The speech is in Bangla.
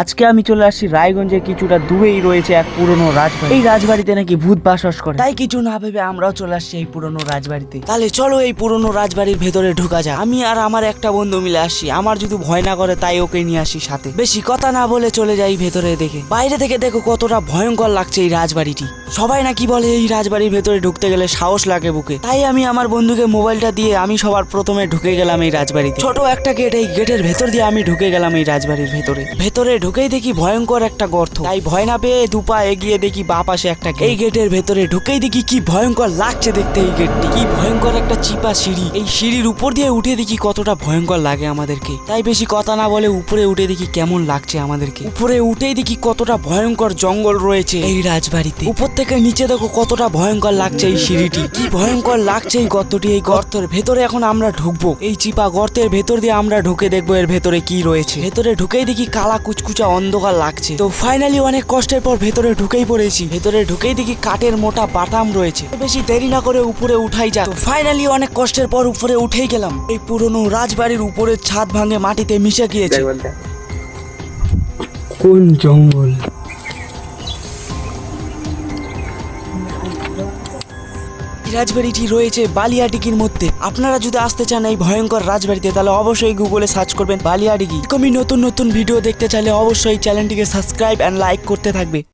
আজকে আমি চলে আসছি রায়গঞ্জে কিছুটা দূরেই রয়েছে এক পুরনো রাজবাড়ি। এই রাজবাড়িতে নাকি ভূত বাসস করে। তাই কিছু না ভেবে আমরাও চলে আসছি এই পুরনো রাজবাড়িতে। তাহলে চলো এই পুরনো রাজবাড়ির ভেতরে ঢোকা যাক। আমি আর আমার একটা বন্ধু মিলে আসছি। আমার যদি ভয় না করে, তাই ওকে নিয়ে আসি সাথে। বেশি কথা না বলে চলে যাই ভেতরে দেখে। বাইরে থেকে দেখো কতটা ভয়ঙ্কর লাগছে এই রাজবাড়িটি। সবাই নাকি বলে এই রাজবাড়ির ভেতরে ঢুকতে গেলে সাহস লাগে বুকে। তাই আমি আমার বন্ধুকে মোবাইলটা দিয়ে আমি সবার প্রথমে ঢুকে গেলাম এই রাজবাড়িতে। ছোট একটা গেট এই গেটের ভেতর দিয়ে আমি ঢুকে গেলাম এই রাজবাড়ির ভেতরে। ভেতরে ঢুকেই দেখি ভয়ঙ্কর একটা গর্ত। তাই ভয় না পেয়ে দুপা এগিয়ে দেখি বা পাশে একটা এই গেটের ভেতরে ঢুকেই দেখি কি ভয়ঙ্কর লাগছে দেখতে এই গেটটি। কি ভয়ঙ্কর একটা চিপা সিঁড়ি। এই সিঁড়ির উপর দিয়ে উঠে দেখি কতটা ভয়ঙ্কর লাগে আমাদেরকে। তাই বেশি কথা না বলে উপরে উঠে দেখি কেমন লাগছে আমাদেরকে। উপরে উঠেই দেখি কতটা ভয়ঙ্কর জঙ্গল রয়েছে এই রাজবাড়িতে। উপর থেকে নিচে দেখো কতটা ভয়ঙ্কর লাগছে এই সিঁড়িটি। কি ভয়ঙ্কর লাগছে এই গর্তটি। এই গর্তের ভেতরে এখন আমরা ঢুকবো। এই চিপা গর্তের ভেতর দিয়ে আমরা ঢুকে দেখব এর ভেতরে কি রয়েছে। ভেতরে ঢুকেই দেখি কালা কুচকুচা অন্ধকার লাগছে। তো ফাইনালি অনেক কষ্টের পর ভেতরে ঢুকেই পড়েছি। ভেতরে ঢুকেই দেখি কাঠের মোটা বাটাম রয়েছে। বেশি দেরি না করে উপরে উঠাই যা ফাইনালি অনেক কষ্টের পর উপরে উঠেই গেলাম। এই পুরনো রাজবাড়ির উপরের ছাদ ভাঙে মাটিতে মিশে গিয়েছে। কোন জঙ্গল? রাজবাড়িটি রয়েছে বালিয়াডিগির মধ্যে। আপনারা যদি আসতে চান এই ভয়ঙ্কর রাজবাড়িতে, তাহলে অবশ্যই গুগলে সার্চ করবেন বালিয়াডিগি। এরকমই নতুন নতুন ভিডিও দেখতে চাইলে অবশ্যই চ্যানেলটিকে সাবস্ক্রাইব অ্যান্ড লাইক করতে থাকবে।